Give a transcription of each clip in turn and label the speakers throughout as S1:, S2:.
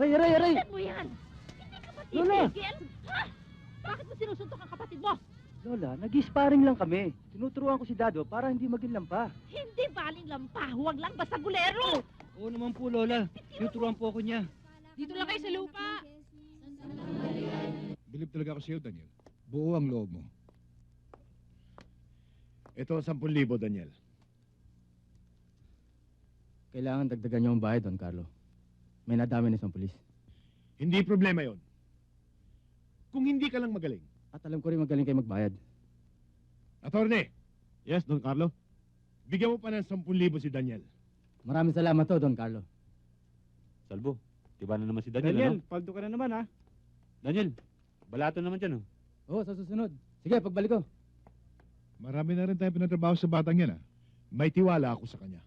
S1: Aray, aray, aray!
S2: Tignan mo yan! Hindi ka ba
S1: Lola!
S2: titigil? Ha? Bakit mo sinusuntok ang kapatid mo?
S1: Lola, nag-sparring lang kami. Tinuturuan ko si Dado para hindi maging lampa.
S2: Hindi baling lampa, huwag lang basta gulero!
S1: Oo naman po, Lola. Tinuturuan po ako niya.
S2: Dito lang kayo sa lupa!
S3: Bilib talaga ako sa iyo, Daniel. Buo ang loob mo. Ito, 10,000, Daniel.
S1: Kailangan dagdagan niyo ang bayad, Don Carlo. May nadami na isang pulis.
S3: Hindi problema yon. Kung hindi ka lang magaling.
S1: At alam ko rin magaling kayo magbayad.
S3: Attorney,
S4: Yes, Don Carlo.
S3: bigyan mo pa ng 10,000 si Daniel.
S1: Maraming salamat to, Don Carlo.
S5: Salvo, tiba na naman si Daniel,
S4: Daniel,
S5: ano?
S4: paldo ka na naman ha.
S5: Daniel, balato naman dyan, oh.
S1: Oo, sa susunod. Sige, pagbalik ko.
S3: Marami na rin tayo pinatrabaho sa batang yan, ha? May tiwala ako sa kanya.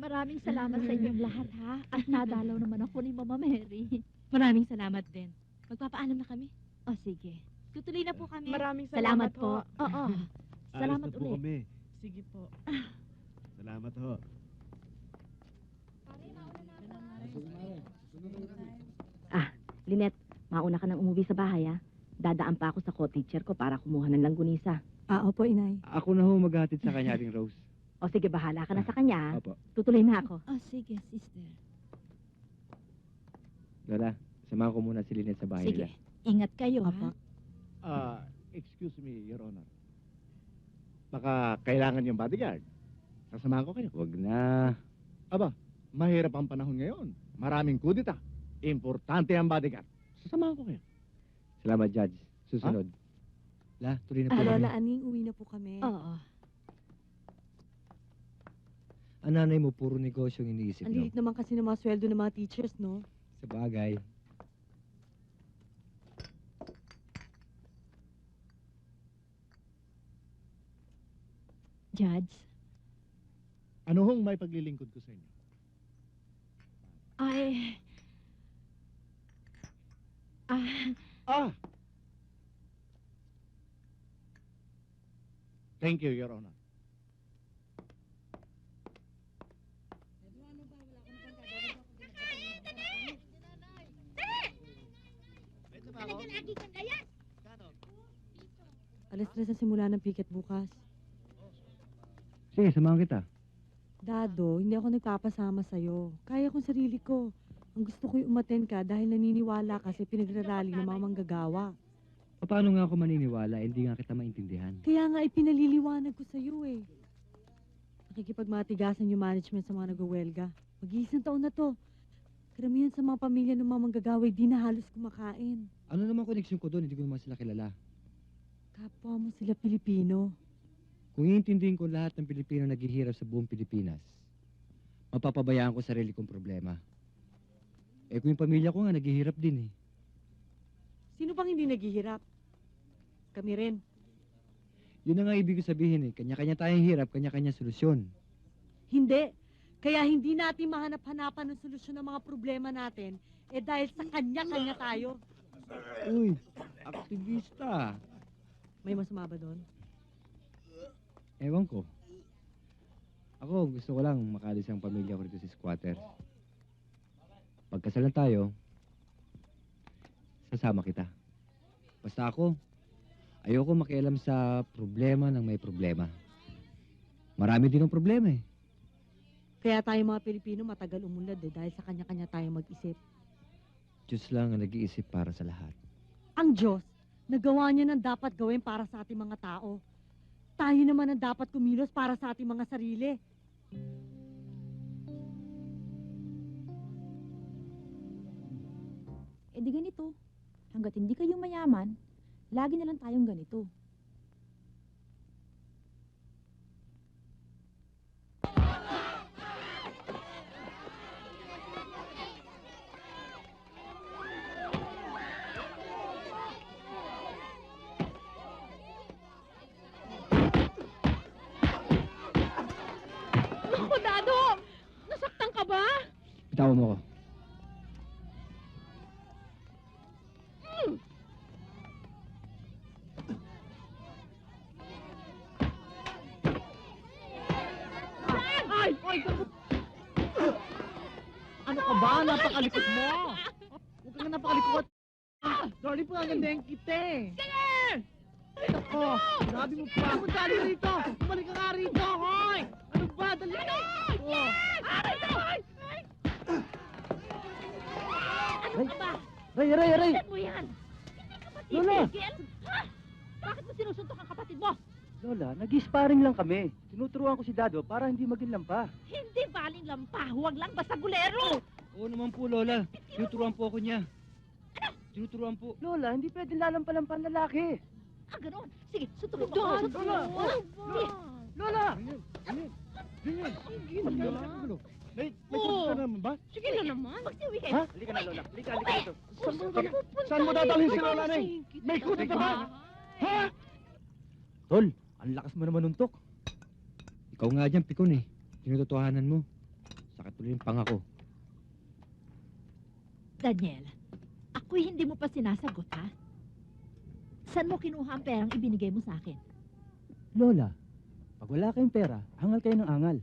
S2: Maraming salamat sa inyong lahat, ha? At nadalaw naman ako ni Mama Mary.
S6: Maraming salamat din. Magpapaalam na kami.
S2: O, sige.
S6: Tutuloy na po kami.
S7: Maraming
S2: Salamat,
S7: salamat,
S2: po. Oo. Salamat
S4: Alis na po
S2: ulit.
S4: kami.
S7: Sige po.
S4: Salamat ho.
S6: Linet, mauna ka nang umuwi sa bahay, ha? Dadaan pa ako sa co-teacher ko para kumuha ng langgunisa.
S7: Ah, opo, inay.
S1: Ako na ho maghatid sa kanya, Aling Rose.
S6: O sige, bahala ka na sa kanya, ha?
S1: Opo.
S6: Tutuloy na ako.
S2: Oh, sige, sister.
S1: Lola, samahan ko muna si Lynette sa bahay
S2: Sige. Ingat kayo,
S7: Opo.
S2: ha?
S4: Ah, excuse me, Your Honor. Baka kailangan yung bodyguard. Sasamahan ko kayo.
S1: Huwag na.
S4: Mahirap ang panahon ngayon. Maraming kudita. Importante ang bodyguard. Sasamahan ko kayo.
S1: Salamat, Judge. Susunod. La, tuloy na po
S7: Ah,
S1: kami.
S7: Lola Aning, uwi na po kami.
S2: Oo.
S1: Ang nanay mo, puro negosyo ang iniisip
S7: Ang lilit naman kasi ng mga sweldo ng mga teachers, no?
S1: Sa bagay.
S2: Judge,
S3: Ano hong may paglilingkod ko sa inyo?
S2: ay... Ah,
S4: Ah! Thank you, Your Honor.
S7: Alas tres na simula ng picket bukas.
S1: Sige, samahan kita.
S7: Dado, hindi ako nagpapasama sa'yo. Kaya kong sarili ko. Ang gusto ko'y umaten ka dahil naniniwala kasi pinagrarally ng mga manggagawa.
S1: Paano nga ako maniniwala? Hindi nga kita maintindihan.
S7: Kaya nga ipinaliliwanag ko sa'yo eh. Nakikipagmatigasan yung management sa mga nagwawelga. Mag-iisang taon na to. Karamihan sa mga pamilya ng mga manggagawa di na halos kumakain.
S1: Ano naman koneksyon ko doon? Hindi ko naman sila kilala.
S7: Kapwa mo sila Pilipino.
S1: Kung iintindihin ko lahat ng Pilipino naghihirap sa buong Pilipinas, mapapabayaan ko sarili kong problema. Eh kung yung pamilya ko nga naghihirap din eh.
S7: Sino bang hindi naghihirap? Kami rin.
S1: Yun na nga ibig ko sabihin eh. Kanya-kanya tayong hirap, kanya-kanya solusyon.
S7: Hindi. Kaya hindi natin mahanap-hanapan ng solusyon ng mga problema natin eh dahil sa kanya-kanya tayo.
S1: Uy, aktivista.
S7: May masama ba doon?
S1: Ewan ko. Ako, gusto ko lang makalis ang pamilya ko rito sa squatter. Pagkasalan tayo, sasama kita. Basta ako, ayoko makialam sa problema ng may problema. Marami din ang problema eh.
S7: Kaya tayo mga Pilipino matagal umunlad eh dahil sa kanya-kanya tayo mag-isip.
S1: Diyos lang ang nag-iisip para sa lahat.
S7: Ang Diyos, nagawa niya ng dapat gawin para sa ating mga tao. Tayo naman ang dapat kumilos para sa ating mga sarili.
S8: E di ganito, hanggat hindi kayo mayaman, lagi na lang tayong ganito.
S1: Bitawan mo ko.
S2: Ay! Ay! Ano ka ba? Napakalikot mo!
S9: napakalikot. Sorry po, ang ganda yung kita eh. Ako, sabi mo pa. Ano dali rito? Bumalik ka nga rito, hoy! Ano ba? Dali! Oh.
S2: Ano ka ba?
S9: Aray, aray, aray!
S2: Tignan mo yan! Hindi ka ba
S9: Lola!
S2: titigil? Ha? Bakit mo sinusuntok ang kapatid mo?
S1: Lola, nag-sparring lang kami. Tinuturuan ko si Dado para hindi maging lampa.
S2: Hindi baling lampa, huwag lang basta gulero!
S1: Oo naman po, Lola. Tinuturuan po ako niya. Tinuturuan po. Lola, hindi pwede lalampa-lampa ang lalaki.
S2: Ah, ganun. Sige, suntukin mo.
S9: Doon,
S2: Suntukin
S9: Lola.
S2: mo. Sige.
S1: Lola!
S2: Sige na.
S3: May, may oh. ka naman ba?
S2: Sige na naman. Magsiwi kayo.
S3: Ha?
S1: Halika na, Lola. Halika, halika dito.
S9: Saan mo,
S3: Teka, saan mo dadalhin si Lola Neng? May kutit ka ba? Ha?
S1: Tol, ang lakas mo naman nuntok. Ikaw nga dyan, pikon eh. Tinutotohanan mo. Sakit tuloy yung pangako.
S2: Daniel, ako'y hindi mo pa sinasagot, ha? Saan mo kinuha ang perang ibinigay mo sa akin?
S10: Lola, pag wala kayong pera, hangal kayo ng angal.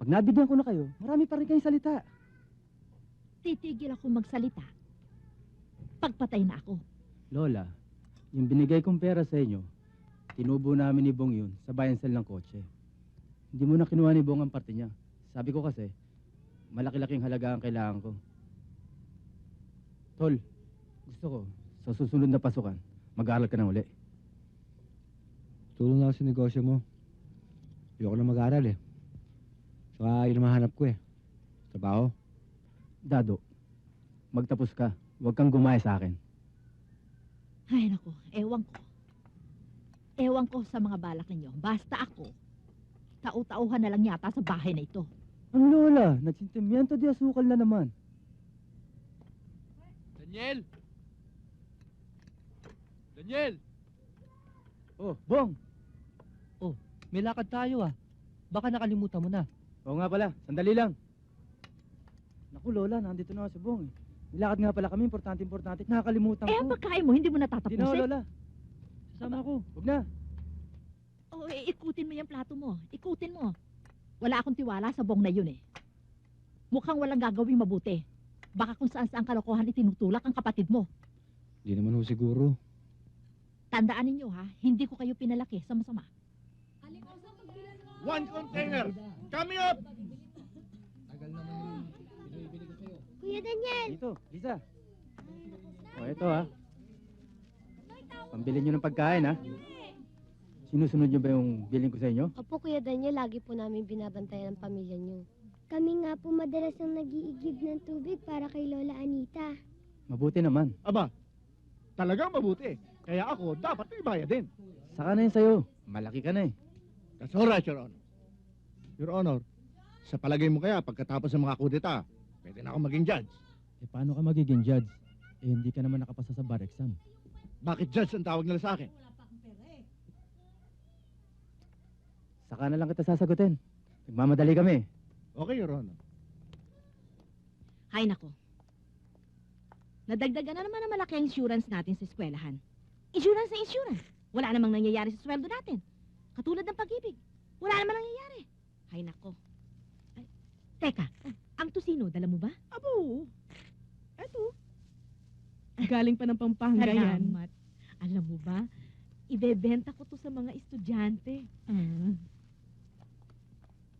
S10: Pag nabigyan ko na kayo, marami pa rin kayong salita.
S2: Titigil ako magsalita. Pagpatay na ako.
S10: Lola, yung binigay kong pera sa inyo, tinubo namin ni Bong yun sa bayan sel ng kotse. Hindi mo na kinuha ni Bong ang parte niya. Sabi ko kasi, malaki-laking halaga ang kailangan ko. Tol, gusto ko, sa susunod na pasukan, mag-aaral ka na uli.
S1: Tulong na ako sa negosyo mo. Ayoko na mag-aral eh. Saka yun ang mahanap ko eh. Trabaho.
S10: Dado, magtapos ka. Huwag kang gumaya sa akin.
S2: Ay, naku, ewan ko. Ewan ko sa mga balak ninyo. Basta ako, tau-tauhan na lang yata sa bahay na ito.
S10: Ang lola, nagsintimiento di asukal na naman.
S5: Daniel! Daniel!
S10: Oh, Bong!
S1: May lakad tayo ah. Baka nakalimutan mo na.
S10: Oo nga pala, sandali lang. Naku Lola, nandito na ako si Bong. eh. Nilakad nga pala kami, importante-importante. Nakakalimutan
S2: Eh,
S10: ko.
S2: ang pagkain mo, hindi mo
S10: Hindi na ako,
S2: natatapusin?
S10: Lola.
S1: Sasama ko.
S10: Huwag na.
S2: Oo, eh, ikutin mo yung plato mo. Ikutin mo. Wala akong tiwala sa bong na yun eh. Mukhang walang gagawing mabuti. Baka kung saan-saan kalokohan itinutulak ang kapatid mo.
S1: Hindi naman ho siguro.
S2: Tandaan ninyo ha, hindi ko kayo pinalaki sa masama.
S3: One container. Coming up!
S11: Kuya Daniel!
S10: Dito, Lisa. O, eto ha. Pambili nyo ng pagkain ha. Sinusunod nyo ba yung billing ko sa inyo?
S11: Opo, Kuya Daniel, lagi po namin binabantayan ang pamilya niyo. Kami nga po madalas ang nag-iigib ng tubig para kay Lola Anita.
S10: Mabuti naman.
S3: Aba, talagang mabuti. Kaya ako, dapat may bayad din.
S10: Saka na yun sa'yo. Malaki ka na eh.
S3: That's all right, Your Honor. Your Honor, sa palagay mo kaya, pagkatapos ng mga kudeta, pwede na ako maging judge.
S10: Eh, paano ka magiging judge? Eh, hindi ka naman nakapasa sa bar exam.
S3: Bakit judge ang tawag nila sa akin?
S10: Saka na lang kita sasagutin. Nagmamadali kami.
S3: Okay, Your Honor.
S6: Hay nako. Nadagdagan na naman ang malaki ang insurance natin sa eskwelahan. Insurance na insurance. Wala namang nangyayari sa sweldo natin. Katulad ng pag-ibig. Wala namang nangyayari. Hay nako. Ay, teka, ang tusino, dala mo ba?
S7: Abo, eto. Galing pa ng Pampanga yan.
S6: Salamat. Alam mo ba, ibebenta ko to sa mga estudyante. Mm.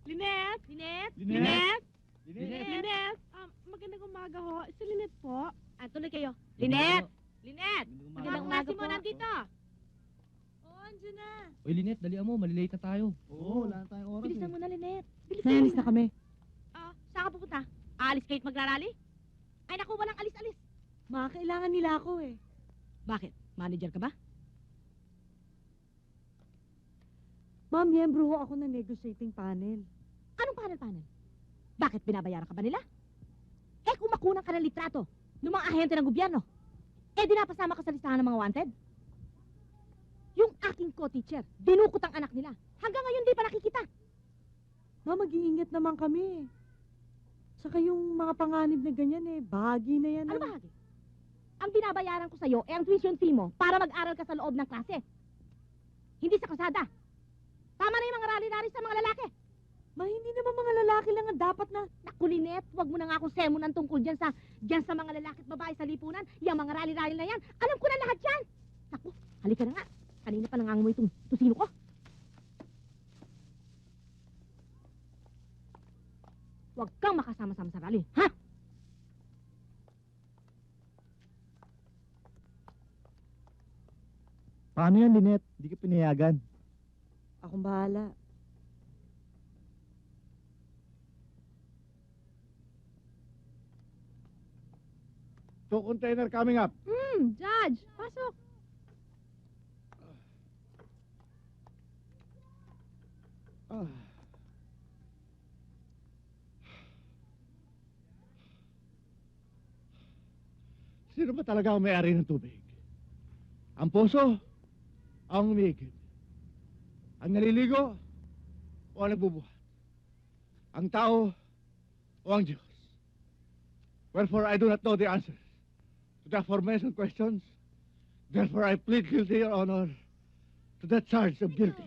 S7: Linet!
S6: Linet?
S7: Linet!
S3: Linet!
S7: Linet! Um, magandang umaga ho. Si Linet po.
S6: Ah, tuloy kayo. Linet! Linet! Magandang umaga po.
S2: nandito.
S7: Andyan na.
S1: Uy, Linet, dalian mo. Malilate na tayo.
S3: Oo, wala na tayong oras.
S6: Bilisan mo na, Linet. Bilisan
S7: Nayalis
S6: mo
S7: na kami.
S6: Ah, saan ka pupunta? Aalis kayo't magrarally? Ay naku, walang alis-alis.
S7: Mga kailangan nila ako eh.
S6: Bakit? Manager ka ba?
S7: Ma'am, miyembro ho ako ng negotiating panel.
S6: Anong panel-panel? Bakit binabayaran ka ba nila? Eh kung makunang ka ng litrato ng mga ahente ng gobyerno, eh di napasama ka sa listahan ng mga wanted? Yung aking co-teacher, dinukot ang anak nila. Hanggang ngayon di pa nakikita.
S7: Ma'am, mag-iingat naman kami. Saka yung mga panganib na ganyan eh, bahagi na yan.
S6: Ano
S7: ng-
S6: bahagi? Ang binabayaran ko sa'yo eh ang tuition fee mo para mag-aral ka sa loob ng klase. Hindi sa kasada. Tama na yung mga rally-rally sa mga lalaki. Ma, hindi naman mga lalaki lang ang dapat na... Naku, Linet, wag mo na nga akong semonan tungkol dyan sa, dyan sa mga lalaki at babae sa lipunan. Yung mga rally-rally na yan. Alam ko na lahat yan. Naku, halika na nga. Kanina pa nangangamoy itong tusino ko. Huwag kang makasama-sama sa rally, ha?
S3: Paano yan, Linet? Hindi ka pinayagan.
S7: Akong bahala.
S3: Two container coming up.
S6: Hmm, Judge, pasok.
S3: Sino ba talaga ang may-ari ng tubig? Ang puso? Ang umiikid? Ang naliligo? O ang nagbubuhat? Ang tao? O ang Diyos? Wherefore I do not know the answers to the aforementioned questions. Therefore I plead guilty, Your Honor, to that charge of guilty.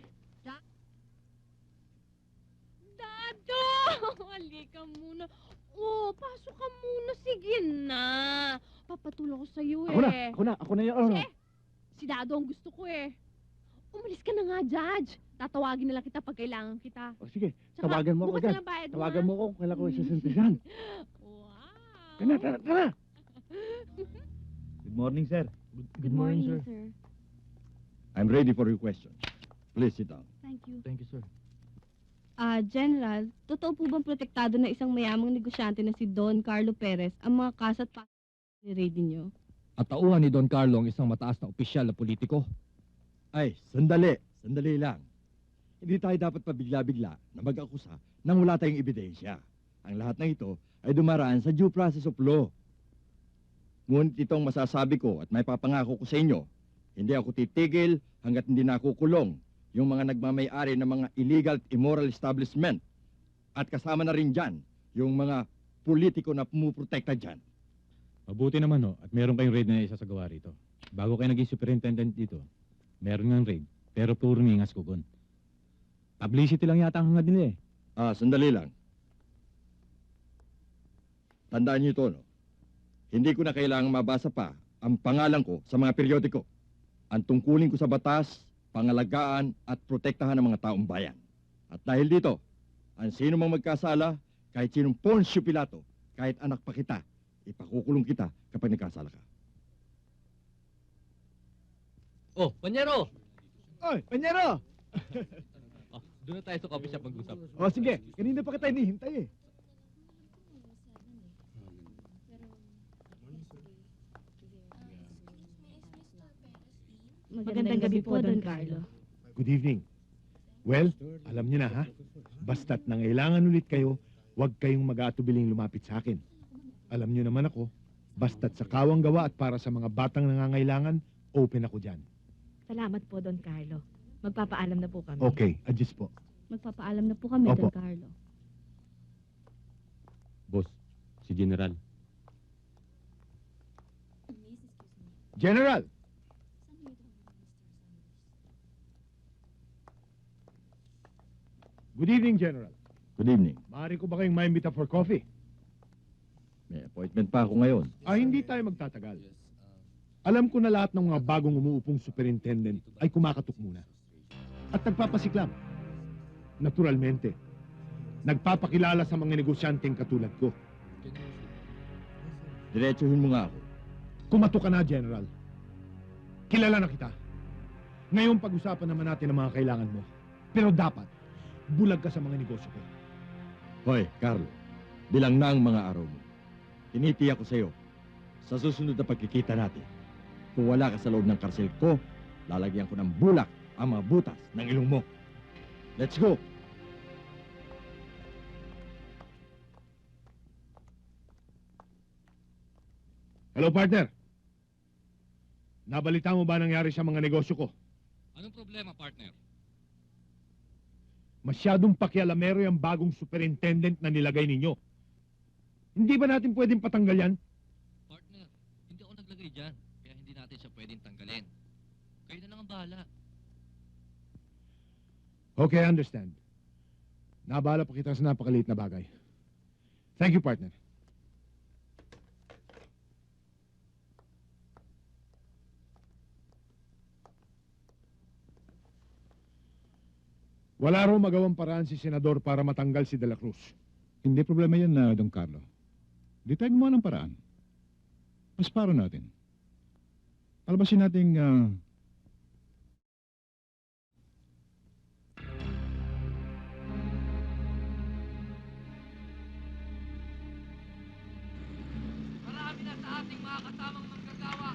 S6: Dado! Halika muna. Oh, pasok ka muna. Sige na. Papatulong ko sa'yo
S3: Ako na,
S6: eh.
S3: ako na, ako na, Honor.
S6: Eh, si Dado ang gusto ko eh. Umalis ka na nga, Judge. Tatawagin na lang kita pag kailangan kita.
S3: O sige,
S6: Tsaka,
S3: tawagan mo ako
S6: bukas na
S3: agad.
S6: lang bayad mo,
S3: Tawagan
S6: ha?
S3: mo ako kung kailan ko isasimpisan.
S6: Wow.
S3: Tara, tara, tara!
S12: Good morning, sir.
S6: Good morning, sir.
S12: I'm ready for your questions. Please sit down.
S6: Thank you.
S10: Thank you, sir.
S13: Ah, General, totoo po bang protektado ng isang mayamang negosyante na si Don Carlo Perez ang mga kasa't pa raid ninyo?
S1: At tauhan ni Don Carlo ang isang mataas na opisyal na politiko.
S12: Ay, sandali. Sandali lang. Hindi tayo dapat pabigla-bigla na mag-akusa nang wala tayong ebidensya. Ang lahat ng ito ay dumaraan sa due process of law. Ngunit itong masasabi ko at may papangako ko sa inyo, hindi ako titigil hanggat hindi nakukulong yung mga nagmamay-ari ng mga illegal at immoral establishment. At kasama na rin dyan yung mga politiko na pumuprotekta dyan.
S5: Mabuti naman ho, at meron kayong raid na isasagawa rito. Bago kayo naging superintendent dito, meron ng raid, pero puro ningas kugon. Publicity lang yata ang hangad nila eh.
S12: Ah, sandali lang. Tandaan niyo ito, no? Hindi ko na kailangang mabasa pa ang pangalan ko sa mga periodiko. Ang tungkulin ko sa batas, pangalagaan at protektahan ng mga taong bayan. At dahil dito, ang sino mang magkasala, kahit sinong Poncio Pilato, kahit anak pa kita, ipakukulong kita kapag nagkasala ka.
S10: Oh, Panyero!
S3: Oy, Panyero!
S10: Oh, doon na tayo sa coffee shop mag-usap.
S3: O sige, kanina pa kita hinihintay eh.
S13: Magandang gabi po, Don Carlo.
S14: Good evening. Well, alam niyo na ha, basta't nangailangan ulit kayo, huwag kayong mag-aatubiling lumapit sa akin. Alam niyo naman ako, basta't sa kawang gawa at para sa mga batang nangangailangan, open ako dyan.
S6: Salamat po, Don Carlo. Magpapaalam na po kami.
S14: Okay, adjust po.
S13: Magpapaalam na po kami,
S14: Opo.
S13: Don Carlo.
S5: Boss, si General.
S14: General! Good evening, General.
S12: Good evening.
S14: Maaari ko ba kayong maimbita for coffee?
S12: May appointment pa ako ngayon.
S14: Ah, hindi tayo magtatagal. Alam ko na lahat ng mga bagong umuupong superintendent ay kumakatok muna. At nagpapasiklam. Naturalmente. Nagpapakilala sa mga negosyanteng katulad ko.
S12: Diretsuhin mo nga ako.
S14: Kumato ka na, General. Kilala na kita. Ngayon pag-usapan naman natin ang mga kailangan mo. Pero dapat, bulag ka sa mga negosyo ko.
S12: Hoy, Carlo, bilang na ang mga araw mo. Tinitiyak ko sa'yo, sa susunod na pagkikita natin, kung wala ka sa loob ng karsel ko, lalagyan ko ng bulak ang mga butas ng ilong mo. Let's go!
S14: Hello, partner. Nabalita mo ba nangyari sa mga negosyo ko?
S10: Anong problema, partner?
S14: Masyadong pakialamero yung bagong superintendent na nilagay ninyo. Hindi ba natin pwedeng patanggal yan?
S10: Partner, hindi ako naglagay dyan. Kaya hindi natin siya pwedeng tanggalin. Kayo na lang ang bahala.
S14: Okay, I understand. Nabala pa kita sa napakaliit na bagay. Thank you, partner. Wala raw magawang paraan si Senador para matanggal si De La Cruz.
S9: Hindi problema yan na, Don Carlo. Di tayo gumawa ng paraan. Mas para natin. Palabasin nating ah,
S15: Marami na sa ating mga kasamang manggagawa